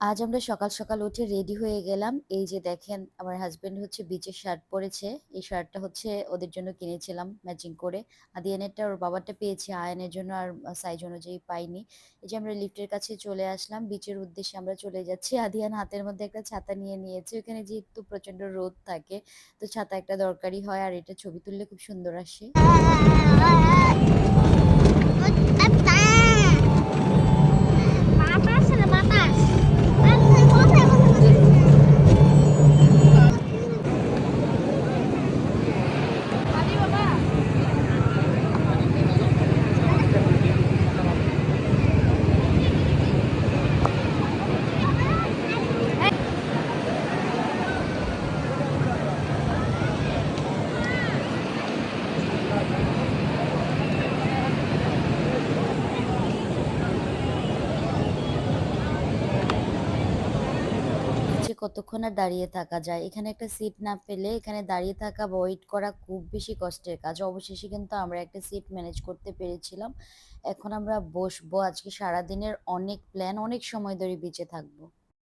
আজ আমরা সকাল, সকাল উঠে রেডি হয়ে গেলাম। এই যে দেখেন আমার হাসব্যান্ড হচ্ছে বিচের শার্ট পরেছে। এই শার্টটা হচ্ছে ওদের জন্য কিনেছিলাম ম্যাচিং করে। আদিয়ানেরটা ওর বাবারটা পেয়েছি, আয়নের জন্য আর সাইজ অনুযায়ী পাইনি। এই যে আমরা লিফটের কাছে চলে আসলাম। বিচের উদ্দেশ্যে আমরা চলে যাচ্ছি। আদিয়ান হাতের মধ্যে একটা ছাতা নিয়ে নিয়েছে। ওখানে যেহেতু প্রচণ্ড রোদ থাকে, তো ছাতা একটা দরকারি হয় আর এটা ছবি তুললে খুব সুন্দর আসে। কতক্ষণ আর দাঁড়িয়ে থাকা যায়। এখানে একটা সিট না পেলে এখানে দাঁড়িয়ে থাকা বা ওয়েট করা খুব বেশি কষ্টের কাজ। অবশেষে কিন্তু আমরা একটা সিট ম্যানেজ করতে পেরেছিলাম। এখন আমরা বসবো। আজকে সারাদিনের অনেক প্ল্যান, অনেক সময় ধরে বেঁচে থাকব।